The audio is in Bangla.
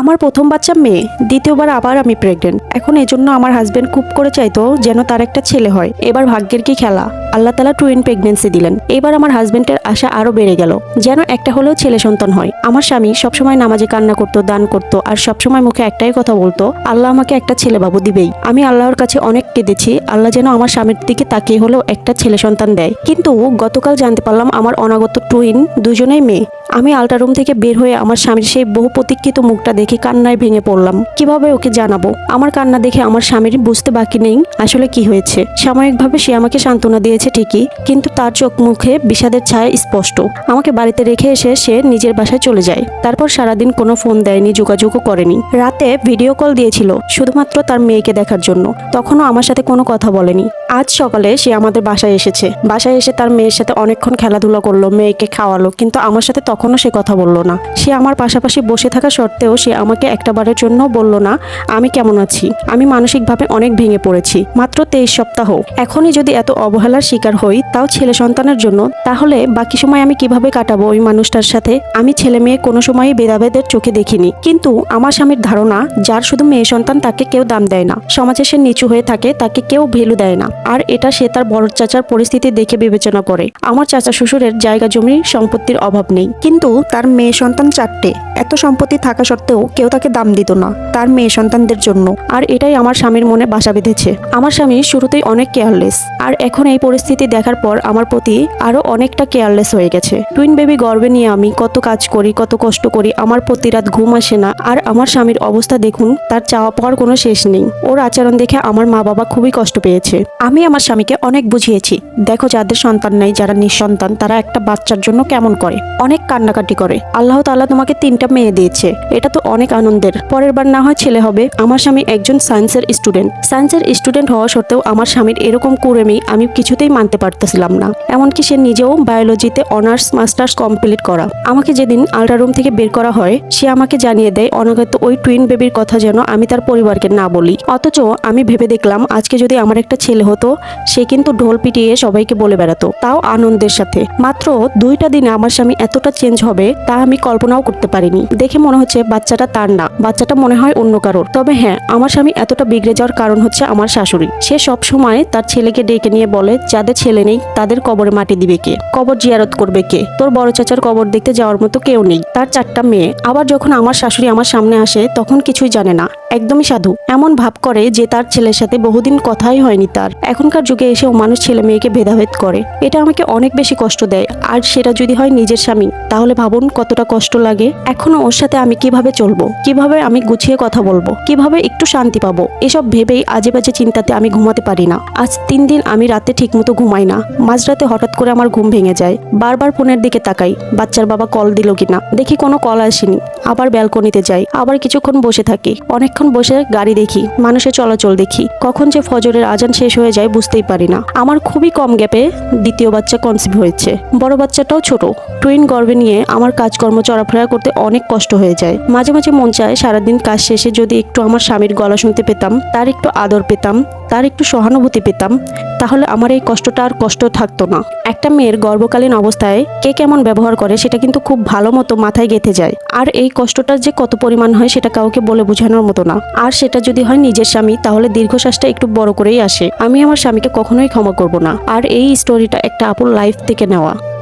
আমার প্রথম বাচ্চা মেয়ে, দ্বিতীয়বার আবার আমি প্রেগনেন্ট এখন এজন্য আমার হাজব্যান্ড খুব করে চাইতো যেন তার একটা ছেলে হয়। এবার ভাগ্যের কি খেলা? আল্লাহ তালা টুইন প্রেগনেন্সি দিলেন। এবার আমার হাজবেন্ডের আশা আরও বেড়ে গেল। যেন একটা হলেও ছেলে সন্তান হয়। আমার স্বামী সবসময় নামাজে কান্না করতো, দান করতো আর সবসময় মুখে একটাই কথা বলতো, আল্লাহ আমাকে একটা ছেলে বাবু দিবেই। আমি আল্লাহর কাছে অনেক কেঁদেছি, আল্লাহ যেন আমার স্বামীর দিকে তাকিয়ে হলেও একটা ছেলে সন্তান দেয়। কিন্তু গতকাল জানতে পারলাম আমার অনাগত টুইন দুজনেই মেয়ে। আমি আলটা রুম থেকে বের হয়ে আমার স্বামীর সেই বহু প্রতীক্ষিত মুখটা দেখে কান্নায় ভেঙে পড়লাম। কীভাবে ওকে জানাব? আমার কান্না দেখে আমার স্বামীর বুঝতে বাকি নেই, আসলে কি হয়েছে? সাময়িকভাবে সে আমাকে সান্ত্বনা দিয়েছে ঠিকই, কিন্তু তার চোখ মুখে বিষাদের ছায়া স্পষ্ট। আমাকে বাড়িতে রেখে এসে সে নিজের বাসায় চলে যায়। তারপর সারাদিন কোনো ফোন দেয়নি, যোগাযোগও করেনি। রাতে ভিডিও কল দিয়েছিল, শুধুমাত্র তার মেয়েকে দেখার জন্য। তখনও আমার সাথে কোনো কথা বলেনি। আজ সকালে সে আমাদের বাসায় এসেছে। বাসায় এসে তার মেয়ের সাথে অনেকক্ষণ খেলাধুলা করল, মেয়েকে খাওয়ালো, কিন্তু আমার সাথে তখনও সে কথা বলল না। সে আমার পাশাপাশি বসে থাকা সত্ত্বেও সে আমাকে একটা বারের জন্য বলল না, আমি কেমন আছি? আমি মানসিকভাবে অনেক ভেঙে পড়েছি। মাত্র তেইশ সপ্তাহ। এখনই যদি এত অবহেলার শিকার হই, তাও ছেলে সন্তানের জন্য। তাহলে বাকি সময় আমি কীভাবে কাটাবো ওই মানুষটার সাথে? আমি ছেলে মেয়ে কোনো সময়ই ভেদাভেদের চোখে দেখিনি। কিন্তু আমার স্বামীর ধারণা, যার শুধু মেয়ে সন্তান তাকে কেউ দাম দেয় না। সমাজে সে নিচু হয়ে থাকে, তাকে কেউ ভ্যালু দেয় না। আর এটা সে তার বড় চাচার পরিস্থিতি দেখে বিবেচনা করে। আমার চাচা শ্বশুরের জায়গা জমি সম্পত্তির অভাব নেই। কিন্তু তার মেয়ে সন্তান চারটে। এত সম্পত্তি থাকা সত্ত্বেও কেউ তাকে দাম দিত না, তার মেয়ে সন্তানদের জন্য। আর এটাই আমার স্বামীর মনে বাসা বেঁধেছে। আমার স্বামী শুরুতেই অনেক কেয়ারলেস। আর এখন এই পরিস্থিতি দেখার পর আমার প্রতি আরও অনেকটা কেয়ারলেস হয়ে গেছে। টুইন বেবি গর্বে নিয়ে আমি কত কাজ করি, কত কষ্ট করি, আমার প্রতি রাত ঘুম আসে না, আর আমার স্বামীর অবস্থা দেখুন, তার চাওয়া পাওয়ার কোনো শেষ নেই। ওর আচরণ দেখে আমার মা বাবা খুবই কষ্ট পেয়েছে। আমি আমার স্বামীকে অনেক বুঝিয়েছি, দেখো যাদের সন্তান নেই, যারা নিঃসন্তান, তারা একটা বাচ্চার জন্য কেমন করে? অনেক কান্নাকাটি করে। আল্লাহ তাআলা তোমাকে তিনটা মেয়ে দিয়েছে, এটা তো অনেক আনন্দের। পরের বার না হয় ছেলে হবে, আমার স্বামী একজন সায়েন্সের স্টুডেন্ট সায়েন্সের স্টুডেন্ট হওয়া সত্ত্বেও আমার স্বামীর এরকম কুড়েমি আমি কিছুতেই মানতে পারতেছিলাম না। এমনকি সে নিজেও বায়োলজিতে অনার্স, মাস্টার্স কমপ্লিট করা। আমাকে যেদিন আলট্রা রুম থেকে বের করা হয়, সে আমাকে জানিয়ে দেয়, অনাগত ওই টুইন বেবির কথা যেন আমি তার পরিবারকে না বলি। অথচ আমি ভেবে দেখলাম, আজকে যদি আমার একটা ছেলে হতো, সে কিন্তু ঢোল পিটিয়ে সবাইকে বলে বেড়াতো। তাও আনন্দের সাথে। মাত্র দুইটা দিনে আমার স্বামী এতটা চেঞ্জ হবে, তা আমি কল্পনাও করতে পারিনি। দেখে মনে হচ্ছে বাচ্চাটা তার না। বাচ্চাটা মনে হয় অন্য কারোর। তবে হ্যাঁ আমার স্বামী এতটা বিগড়ে যাওয়ার কারণ হচ্ছে আমার শাশুড়ি। সে সব সময় তার ছেলেকে ডেকে নিয়ে বলে যাদের ছেলে নেই, তাদের কবরে মাটি দিবে কে? কবর জিয়ারত করবে কে? তোর বড় চাচার কবর দেখতে যাওয়ার মতো কেউ নেই। তার চারটা মেয়ে। আবার যখন আমার শাশুড়ি আমার সামনে আসে, তখন কিছুই জানে না। একদমই সাধু। এমন ভাব করে যে তার ছেলের সাথে বহুদিন কথাই হয়নি তার। এখনকার যুগে এসেও মানুষ ছেলে মেয়েকে ভেদাভেদ করে। এটা আমাকে অনেক বেশি কষ্ট দেয়। আর সেটা যদি হয় নিজের স্বামী, তাহলে ভাবুন কতটা কষ্ট লাগে। এখনও ওর সাথে আমি কীভাবে চলবো? কীভাবে আমি গুছিয়ে কথা বলব? কীভাবে একটু শান্তি পাবো? এসব ভেবেই আজে বাজে চিন্তাতে আমি ঘুমাতে পারি না। আজ তিন দিন আমি রাতে ঠিকমতো ঘুমাই না। মাঝরাতে হঠাৎ করে আমার ঘুম ভেঙে যায়। বারবার ফোনের দিকে তাকাই। বাচ্চার বাবা কল দিল কিনা? দেখি কোনো কল আসেনি। আবার ব্যালকনিতে যাই। আবার কিছুক্ষণ বসে থাকি। অনেকক্ষণ বসে গাড়ি দেখি, মানুষের চলাচল দেখি, কখন যে ফজরের আজান শেষ হয়ে যায় বুঝতেই পারি না। আমার খুবই কম গ্যাপে দ্বিতীয় বাচ্চা কনসিভ হয়েছে। বড় বাচ্চাটাও ছোট। টুইন গর্ভে নিয়ে আমার কাজকর্ম, চলাফেরা করতে অনেক কষ্ট হয়ে যায়। মাঝে মাঝে মন চায় সারাদিন কাজ শেষে যদি একটু আমার স্বামীর গলা শুনতে পেতাম, তার একটু আদর পেতাম, তার একটু সহানুভূতি পেতাম, তাহলে আমার এই কষ্টটা আর কষ্ট থাকতো না। একটা মেয়ের গর্ভকালীন অবস্থায় কে কেমন ব্যবহার করে সেটা কিন্তু খুব ভালো মতো মাথায় গেঁথে যায়। আর এই কষ্টটার যে কত পরিমাণ হয় সেটা কাউকে বলে বোঝানোর মতো না। আর সেটা যদি হয় নিজের স্বামী, তাহলে দীর্ঘশ্বাসটা একটু বড় করেই আসে। আমি আমার স্বামীকে কখনোই ক্ষমা করব না। আর এই স্টোরিটা একটা আপন লাইফ থেকে নেওয়া।